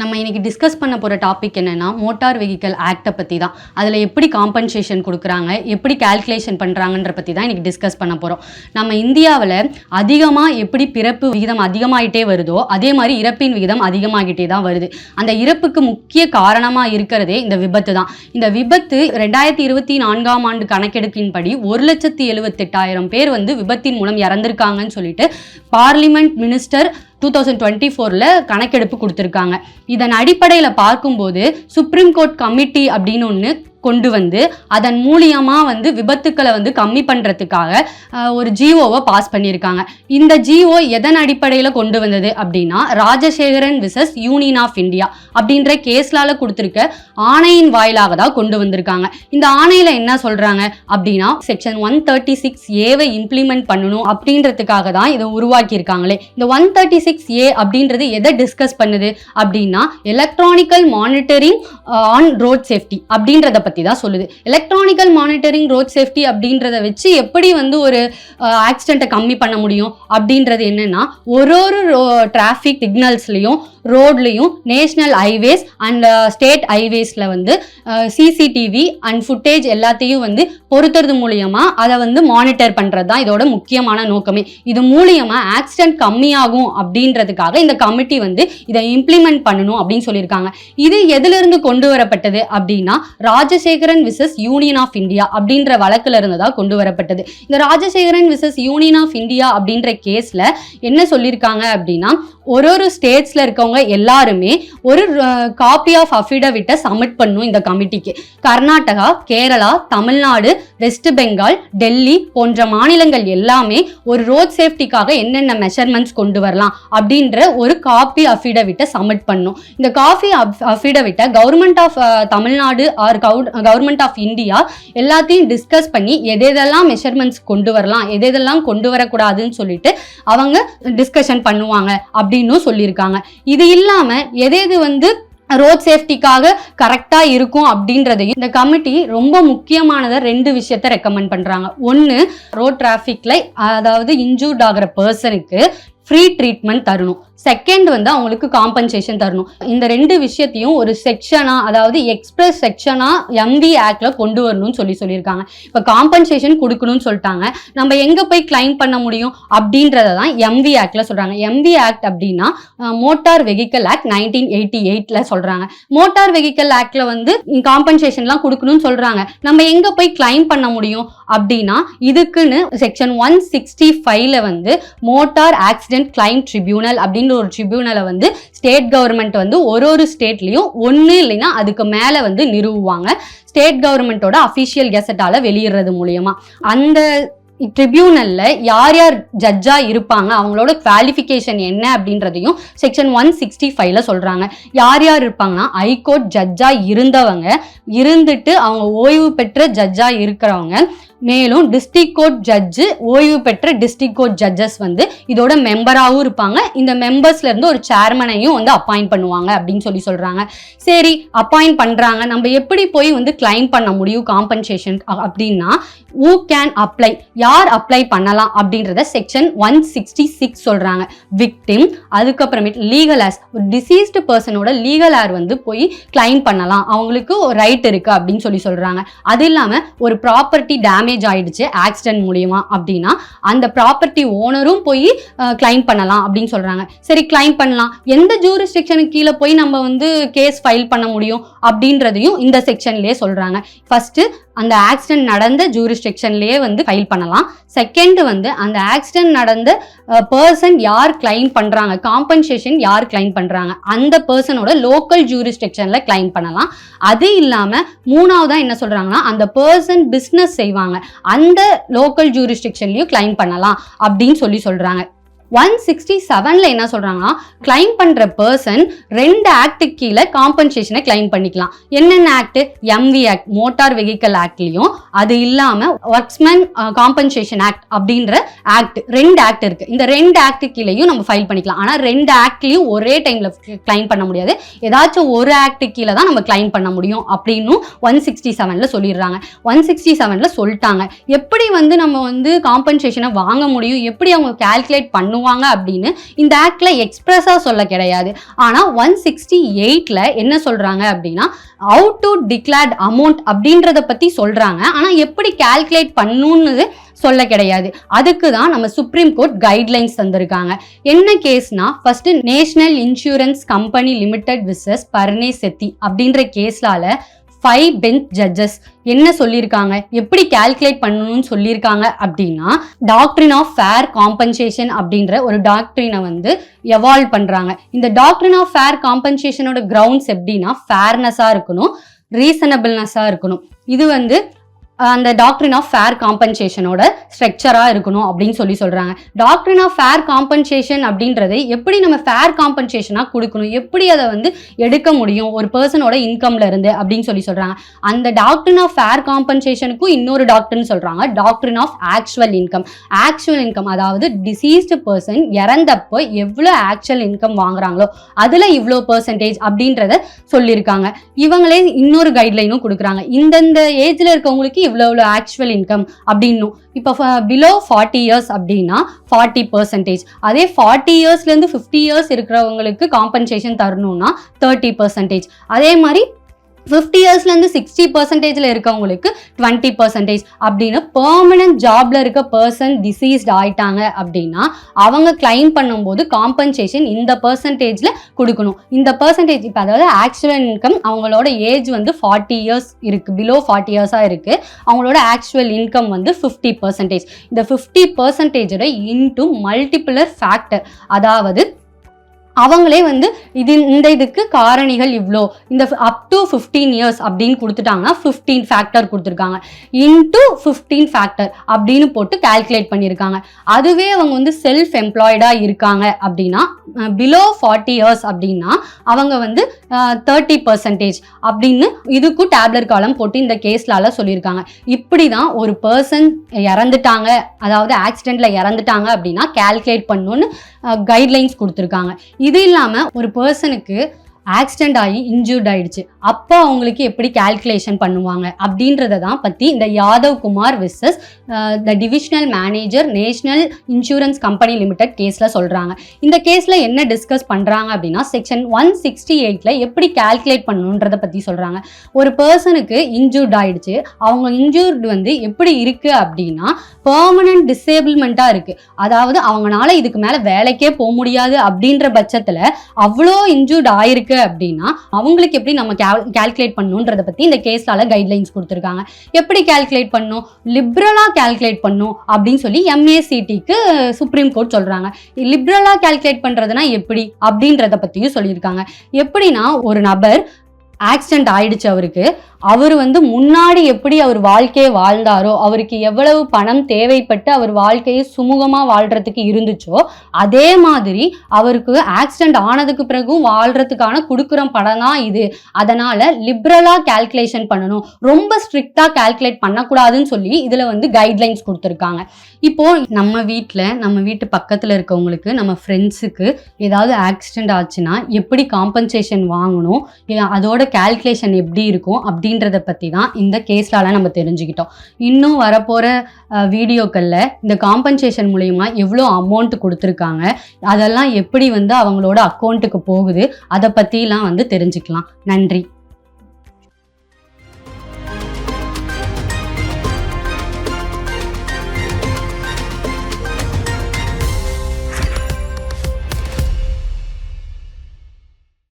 நம்ம இன்னைக்கு டிஸ்கஸ் பண்ண போகிற டாபிக் என்னென்னா மோட்டார் வெஹிக்கல் ஆக்டை பற்றி தான். அதில் எப்படி காம்பன்சேஷன் கொடுக்குறாங்க எப்படி கால்குலேஷன் பண்ணுறாங்கன்ற பற்றி தான் இன்னைக்கு டிஸ்கஸ் பண்ண போகிறோம் நம்ம இந்தியாவில் அதிகமாக எப்படி பிறப்பு விகிதம் அதிகமாகிட்டே வருதோ அதே மாதிரி இறப்பின் விகிதம் அதிகமாகிட்டே தான் வருது. அந்த இறப்புக்கு முக்கிய காரணமாக இருக்கிறதே இந்த விபத்து தான். இந்த விபத்து ரெண்டாயிரத்தி இருபத்தி நான்காம் ஆண்டு கணக்கெடுப்பின்படி ஒரு லட்சத்தி எழுபத்தெட்டாயிரம் பேர் வந்து விபத்தின் மூலம் இறந்திருக்காங்கன்னு சொல்லிட்டு parliament minister two thousand twenty ஃபோரில் கணக்கெடுப்பு கொடுத்துருக்காங்க. இதன் அடிப்படையில் பார்க்கும்போது சுப்ரீம் கோர்ட் கமிட்டி அப்படின்னு ஒன்று கொண்டு வந்து அதன் மூலியமாக வந்து விபத்துக்களை வந்து கம்மி பண்ணுறதுக்காக ஒரு ஜிஓவை பாஸ் பண்ணியிருக்காங்க. இந்த ஜிஓ எதன் அடிப்படையில் கொண்டு வந்தது அப்படின்னா Rajasekaran versus union of India அப்படின்ற கேஸ்லால கொடுத்துருக்க ஆணையின் வாயிலாக தான் கொண்டு வந்திருக்காங்க. இந்த ஆணையில் என்ன சொல்கிறாங்க அப்படின்னா செக்ஷன் ஒன் தேர்ட்டி சிக்ஸ் ஏவை இம்ப்ளிமெண்ட் பண்ணணும் அப்படின்றதுக்காக தான் இதை உருவாக்கியிருக்காங்களே. இந்த ஒன் தேர்ட்டி சிக்ஸ் ஏ அப்படின்றது எதை டிஸ்கஸ் பண்ணுது அப்படின்னா electronic monitoring on road safety அப்படின்றத பற்றி தான் சொல்லுது. எலக்ட்ரானிக்கல் மானிட்டரிங் ரோட் சேஃப்டி அப்படின்றத வச்சு எப்படி வந்து ஒரு ஆக்சிடெண்ட்டை கம்மி பண்ண முடியும்? அப்படின்றது என்னன்னா ஒரு ஒரு டிராஃபிக் சிக்னல்ஸ்லையும் ரோட்லேயும் நேஷ்னல் ஹைவேஸ் அண்ட் ஸ்டேட் ஹைவேஸில் வந்து சிசிடிவி அண்ட் ஃபுட்டேஜ் எல்லாத்தையும் வந்து பொறுத்துறது மூலியமா அதை வந்து மானிட்டர் பண்ணுறது தான் இதோட முக்கியமான நோக்கமே. இது மூலியமாக ஆக்சிடென்ட் கம்மியாகும் அப்படின்றதுக்காக இந்த கமிட்டி வந்து இதை இம்ப்ளிமெண்ட் பண்ணணும் அப்படின்னு சொல்லியிருக்காங்க. இது எதிலிருந்து கொண்டு வரப்பட்டது அப்படின்னா Rajasekaran versus union of India அப்படின்ற வழக்குல இருந்து தான் கொண்டு வரப்பட்டது. இந்த Rajasekaran versus union of India அப்படின்ற கேஸ்ல என்ன சொல்லியிருக்காங்க அப்படின்னா ஒரு ஒரு ஸ்டேட்ஸ்ல இருக்கவங்க எல்லாருமே ஒரு காப்பி ஆஃப் அஃபிடவிட்டை சப்மிட் பண்ணும் இந்த கமிட்டிக்கு கர்நாடகா கேரளா தமிழ்நாடு வெஸ்ட் பெங்கால் டெல்லி போன்ற மாநிலங்கள் எல்லாமே ஒரு ரோட் சேஃப்டிக்காக என்னென்ன மெஷர்மெண்ட்ஸ் கொண்டு வரலாம் அப்படின்ற ஒரு காப்பி அஃபிடவிட்டை சப்மிட் பண்ணும். இந்த copy அஃபிடவிட்டை government of Tamil Nadu or government of India எல்லாத்தையும் டிஸ்கஸ் பண்ணி எதெதெல்லாம் மெஷர்மெண்ட்ஸ் கொண்டு வரலாம் எதெதெல்லாம் கொண்டு வரக்கூடாதுன்னு சொல்லிட்டு அவங்க டிஸ்கஷன் பண்ணுவாங்க அப்படின்னு சொல்லியிருக்காங்க. இது இல்லாமல் எதேது வந்து ரோட் சேஃப்டிக்காக கரெக்டாக இருக்கும் அப்படின்றதையும் இந்த கமிட்டி ரொம்ப முக்கியமானதை ரெண்டு விஷயத்த ரெக்கமெண்ட் பண்ணுறாங்க ஒன்று ரோட் டிராஃபிக்கில் அதாவது இன்ஜூர்ட் ஆகிற பர்சனுக்கு ஃப்ரீ ட்ரீட்மெண்ட் தரணும். செகண்ட் வந்து அவங்களுக்கு காம்பன்சேஷன் தரணும். இந்த ரெண்டு விஷயத்தையும் ஒரு செக்ஷனா அதாவது எக்ஸ்பிரஸ் செக்ஷனா எம்வி ஆக்ட்ல கொண்டு வரணும்னு சொல்லி சொல்லியிருக்காங்க. இப்போ காம்பன்சேஷன் கொடுக்கணும்னு சொல்லிட்டாங்க. நம்ம எங்க போய் கிளைம் பண்ண முடியும்? அப்படின்றத தான் எம்வி ஆக்ட்ல சொல்றாங்க. எம்வி ஆக்ட் அப்படின்னா motor vehicle act nineteen eighty எயிட்ல சொல்றாங்க. மோட்டார் வெஹிக்கல் ஆக்ட்ல வந்து காம்பன்சேஷன்லாம் கொடுக்கணும்னு சொல்றாங்க. நம்ம எங்க போய் கிளைம் பண்ண முடியும்? அப்படின்னா இதுக்குன்னு செக்ஷன் ஒன் சிக்ஸ்டி ஃபைவ்ல வந்து மோட்டார் ஆக்சிடென்ட் கிளைம் ட்ரிபியூனல் அப்படின்னு அப்படின்ற ஒரு ட்ரிபியூனலை வந்து ஸ்டேட் கவர்மெண்ட் வந்து ஒரு ஒரு ஸ்டேட்லேயும் ஒன்று இல்லைன்னா அதுக்கு மேலே வந்து நிறுவுவாங்க. ஸ்டேட் கவர்மெண்ட்டோட அஃபிஷியல் கெசட்டால் வெளியிடுறது மூலியமா. அந்த ட்ரிபியூனலில் யார் யார் ஜட்ஜா இருப்பாங்க அவங்களோட குவாலிஃபிகேஷன் என்ன அப்படின்றதையும் செக்ஷன் ஒன் சிக்ஸ்டி ஃபைவ்ல சொல்கிறாங்க யார் யார் இருப்பாங்கன்னா ஹைகோர்ட் ஜட்ஜா இருந்தவங்க இருந்துட்டு அவங்க ஓய்வு பெற்ற ஜட்ஜா இருக்கிறவங்க மேலும் டிஸ்ட்ரிக்ட் கோர்ட் ஜட்ஜு ஓய்வு பெற்ற டிஸ்ட்ரிக் கோர்ட் ஜட்ஜஸ் வந்து இதோட மெம்பராகவும் இருப்பாங்க. இந்த மெம்பர்ஸ்ல இருந்து ஒரு சேர்மனையும் வந்து அப்பாயிண்ட் பண்ணுவாங்க அப்படின்னு சொல்லி சொல்றாங்க. சரி அப்பாயிண்ட் பண்றாங்க. நம்ம எப்படி போய் வந்து கிளைம் பண்ண முடியும் காம்பன்சேஷன் அப்படின்னா ஊ கேன் அப்ளை யார் அப்ளை பண்ணலாம் அப்படின்றத செக்ஷன் ஒன் சிக்ஸ்டி சிக்ஸ் சொல்றாங்க. விக்டிம் அதுக்கப்புறமேட்டு லீகல் ஆஸ் ஒரு டிசீஸ்டு பர்சனோட லீகல் ஆர் வந்து போய் கிளைம் பண்ணலாம். அவங்களுக்கு ஒரு ரைட் இருக்கு அப்படின்னு சொல்லி சொல்றாங்க. அது இல்லாம ஒரு ப்ராப்பர்ட்டி டேமேஜ் ஆயிடுச்சு ஆக்சிடென்ட் மூலியமா அப்படின்னா அந்த ப்ராப்பர்ட்டி ஓனரும் போய் கிளைம் பண்ணலாம் அப்படின்னு சொல்றாங்க. சரி கிளைம் பண்ணலாம். எந்த ஜூரிஸ்டிக்ஷனுக்கு கீழே போய் நம்ம வந்து கேஸ் ஃபைல் பண்ண முடியும் அப்படின்றதையும் இந்த செக்ஷன்லேயே சொல்றாங்க. ஃபர்ஸ்ட் அந்த ஆக்சிடென்ட் நடந்த ஜூரிஸ்டிக்ஷன்லேயே வந்து ஃபைல் பண்ணலாம். செகண்ட் வந்து அந்த ஆக்சிடென்ட் நடந்த பர்சன் யார் கிளைம் பண்ணுறாங்க காம்பன்சேஷன் யார் கிளைம் பண்ணுறாங்க அந்த பர்சனோட லோக்கல் ஜூரிஸ்டிக்ஷனில் கிளைம் பண்ணலாம். அது இல்லாமல் மூணாவதாக என்ன சொல்கிறாங்கன்னா அந்த பர்சன் பிஸ்னஸ் செய்வாங்க. அந்த லோக்கல் ஜூரிஸ்டிக்ஷன்லையும் கிளைம் பண்ணலாம் அப்படின்னு சொல்லி சொல்கிறாங்க ஒன் சிக்ஸ்டி செவனில் என்ன சொல்கிறாங்கன்னா கிளைம் பண்ணுற பர்சன் ரெண்டு ஆக்டுக்கு கீழே காம்பன்சேஷனை கிளைம் பண்ணிக்கலாம். என்னென்ன act MV act motor vehicle ஆக்ட்லேயும் அது இல்லாமல் ஒர்க்ஸ்மேன் காம்பன்சேஷன் ஆக்ட் அப்படின்ற ஆக்ட் ரெண்டு ஆக்ட் இருக்குது இந்த ரெண்டு ஆக்ட் கீழேயும் நம்ம ஃபைல் பண்ணிக்கலாம். ஆனால் ரெண்டு ஆக்ட்லேயும் ஒரே டைமில் கிளைம் பண்ண முடியாது. ஏதாச்சும் ஒரு ஆக்ட் கீழே தான் நம்ம கிளைம் பண்ண முடியும் அப்படின்னு ஒன் சிக்ஸ்டி செவனில் சொல்லிடுறாங்க. ஒன் சிக்ஸ்டி செவனில் சொல்லிட்டாங்க. எப்படி வந்து நம்ம வந்து காம்பன்சேஷனை வாங்க முடியும்? எப்படி அவங்க கால்குலேட் பண்ணும் பண்ணுவாங்க அப்படின்னு இந்த ஆக்டில் எக்ஸ்பிரஸாக சொல்ல கிடையாது. ஆனால் ஒன் சிக்ஸ்டி எயிட்டில் என்ன சொல்கிறாங்க அப்படின்னா அவுட் டு டிக்ளேர்ட் அமௌண்ட் அப்படின்றத பற்றி சொல்கிறாங்க ஆனால் எப்படி கால்குலேட் பண்ணணுன்னு சொல்ல கிடையாது. அதுக்கு தான் நம்ம சுப்ரீம் கோர்ட் கைட்லைன்ஸ் தந்திருக்காங்க. என்ன கேஸ்னா first national insurance company limited versus Pranay Sethi அப்படின்ற கேஸ்லால ஃபைவ் பெஞ்ச் ஜட்ஜஸ் என்ன சொல்லியிருக்காங்க? எப்படி கால்குலேட் பண்ணணும்னு சொல்லியிருக்காங்க அப்படின்னா டாக்டரின் ஆஃப் ஃபேர் காம்பன்சேஷன் அப்படின்ற ஒரு டாக்டரினை வந்து எவால்வ் பண்ணுறாங்க இந்த டாக்டரின் ஆஃப் ஃபேர் காம்பன்சேஷனோட கிரவுண்ட்ஸ் எப்படின்னா ஃபேர்னஸாக இருக்கணும் ரீசனபிள்னஸாக இருக்கணும். இது வந்து அந்த டாக்டரின் ஆஃப் ஃபேர் காம்பன்சேஷனோட ஸ்ட்ரக்சராக இருக்கணும் அப்படின்னு சொல்லி சொல்கிறாங்க டாக்டரின் ஆஃப் ஃபேர் காம்பன்சேஷன் அப்படின்றது எப்படி நம்ம ஃபேர் காம்பன்சேஷனாக கொடுக்கணும்? எப்படி அதை வந்து எடுக்க முடியும்? ஒரு பர்சனோட இன்கம்ல இருந்து அப்படின்னு சொல்லி சொல்கிறாங்க அந்த டாக்டரின் ஆஃப் ஃபேர் காம்பன்சேஷனுக்கும் இன்னொரு டாக்டர்னு சொல்கிறாங்க doctrine of actual income actual income அதாவது டிசீஸ்டு பர்சன் இறந்தப்போ எவ்வளோ ஆக்சுவல் இன்கம் வாங்குறாங்களோ அதில் இவ்வளோ பர்சன்டேஜ் அப்படின்றத சொல்லியிருக்காங்க. இவங்களே இன்னொரு கைட்லைனும் கொடுக்குறாங்க. இந்தந்த ஏஜில் இருக்கவங்களுக்கு இவ்வளோ இவ்வளோ ஆக்சுவல் இன்கம் அப்படின்னும். இப்போ பிலோ ஃபார்ட்டி இயர்ஸ் அப்படின்னா ஃபார்ட்டி பர்சன்டேஜ் அதே ஃபார்ட்டி இயர்ஸ்லேருந்து ஃபிஃப்டி இயர்ஸ் இருக்கிறவங்களுக்கு காம்பன்சேஷன் தரணும்னா தேர்ட்டி பர்சன்டேஜ் அதே மாதிரி ஃபிஃப்டி இயர்ஸ்லேருந்து சிக்ஸ்டி பர்சன்டேஜில் இருக்கவங்களுக்கு டுவெண்ட்டி பர்சன்டேஜ் அப்படின்னு பெர்மனன்ட் ஜாப்ல இருக்க பர்சன் டிசீஸ்ட் ஆயிட்டாங்க அப்படின்னா அவங்க கிளைம் பண்ணும்போது காம்பன்சேஷன் இந்த பர்சன்டேஜில் கொடுக்கணும். இந்த பர்சன்டேஜ் இப்போ அதாவது ஆக்சுவல் இன்கம் அவங்களோட ஏஜ் வந்து ஃபார்ட்டி இயர்ஸ் இருக்குது பிலோ ஃபார்ட்டி இயர்ஸாக இருக்குது அவங்களோட ஆக்சுவல் இன்கம் வந்து ஃபிஃப்டி பர்சன்டேஜ் இந்த ஃபிஃப்டி பர்சன்டேஜோட இன்டூ மல்டிப்புலர் ஃபேக்டர் அதாவது அவங்களே வந்து இது இந்த இதுக்கு காரணிகள் இவ்வளோ இந்த அப் டு ஃபிஃப்டீன் இயர்ஸ் அப்படின்னு கொடுத்துட்டாங்கன்னா ஃபிஃப்டீன் ஃபேக்டர் கொடுத்துருக்காங்க. இன்டூ ஃபிஃப்டீன் ஃபேக்டர் அப்படின்னு போட்டு கால்குலேட் பண்ணியிருக்காங்க. அதுவே அவங்க வந்து செல்ஃப் எம்ப்ளாய்டாக இருக்காங்க அப்படின்னா பிலோ ஃபார்ட்டி இயர்ஸ் அப்படின்னா அவங்க வந்து தேர்ட்டி பர்சன்டேஜ் அப்படின்னு இதுக்கும் டேப்லெட் காலம் போட்டு இந்த கேஸ்லால சொல்லியிருக்காங்க. இப்படி தான் ஒரு பர்சன் இறந்துட்டாங்க அதாவது ஆக்சிடெண்ட்டில் இறந்துட்டாங்க அப்படின்னா கால்குலேட் பண்ணணும்னு கைட்லைன்ஸ் கொடுத்துருக்காங்க. இது இல்லாமல் ஒரு பர்சனுக்கு ஆக்சிடென்ட் ஆகி இன்ஜூர்ட் ஆயிடுச்சு. அப்போ அவங்களுக்கு எப்படி கால்குலேஷன் பண்ணுவாங்க? அப்படின்றத தான் பற்றி இந்த Yadav Kumar versus the divisional manager national insurance company limited கேஸில் சொல்கிறாங்க இந்த கேஸில் என்ன டிஸ்கஸ் பண்ணுறாங்க அப்படின்னா செக்ஷன் ஒன் சிக்ஸ்டி எயிட்டில் எப்படி கால்குலேட் பண்ணணுன்றத பற்றி சொல்கிறாங்க ஒரு பர்சனுக்கு இன்ஜூர்ட் ஆயிடுச்சு. அவங்க இன்ஜூர்டு வந்து எப்படி இருக்குது அப்படின்னா பர்மனன்ட் டிசேபிள்மெண்ட்டாக இருக்குது அதாவது அவங்களால இதுக்கு மேலே வேலைக்கே போக முடியாது அப்படின்ற பட்சத்தில் அவ்வளோ இன்ஜூர்ட் ஆயிருக்கு அப்படின்னா அவங்களுக்கு எப்படி நம்ம கால்குலேட் பண்ணணுன்றதை பற்றி இந்த கேஸால் கைட்லைன்ஸ் கொடுத்துருக்காங்க. எப்படி கால்குலேட் பண்ணும் லிப்ரலாக கால்குலேட் பண்ணும் அப்படின்னு சொல்லி எம்ஏசிடிக்கு சுப்ரீம் கோர்ட் சொல்கிறாங்க லிப்ரலாக கால்குலேட் பண்ணுறதுனா எப்படி? அப்படின்றத பற்றியும் சொல்லியிருக்காங்க. எப்படின்னா ஒரு நபர் ஆக்சிடென்ட் ஆயிடுச்சு அவருக்கு. அவர் வந்து முன்னாடி எப்படி அவர் வாழ்க்கையை வாழ்ந்தாரோ அவருக்கு எவ்வளவு பணம் தேவைப்பட்டு அவர் வாழ்க்கையை சுமூகமாக வாழ்கிறதுக்கு இருந்துச்சோ அதே மாதிரி அவருக்கு ஆக்சிடென்ட் ஆனதுக்கு பிறகும் வாழ்றதுக்கான கொடுக்குற படம் தான் இது. அதனால் லிப்ரலாக கால்குலேஷன் பண்ணணும். ரொம்ப ஸ்ட்ரிக்டாக கால்குலேட் பண்ணக்கூடாதுன்னு சொல்லி இதில் வந்து கைட்லைன்ஸ் கொடுத்துருக்காங்க. இப்போ நம்ம வீட்டில் நம்ம வீட்டு பக்கத்தில் இருக்கவங்களுக்கு நம்ம ஃப்ரெண்ட்ஸுக்கு ஏதாவது ஆக்சிடென்ட் ஆச்சுன்னா எப்படி காம்பன்சேஷன் வாங்கணும் அதோட கால்குலேஷன் எப்படி இருக்கும் அப்படின்றத பற்றி தான் இந்த கேஸ்லால நம்ம தெரிஞ்சுக்கிட்டோம். இன்னும் வரப்போகிற வீடியோக்களில் இந்த காம்பன்சேஷன் மூலயமா எவ்வளோ அமௌண்ட் கொடுத்துருக்காங்க அதெல்லாம் எப்படி வந்து அவங்களோட அக்கௌண்ட்டுக்கு போகுது அதை பற்றிலாம் வந்து தெரிஞ்சுக்கலாம். நன்றி.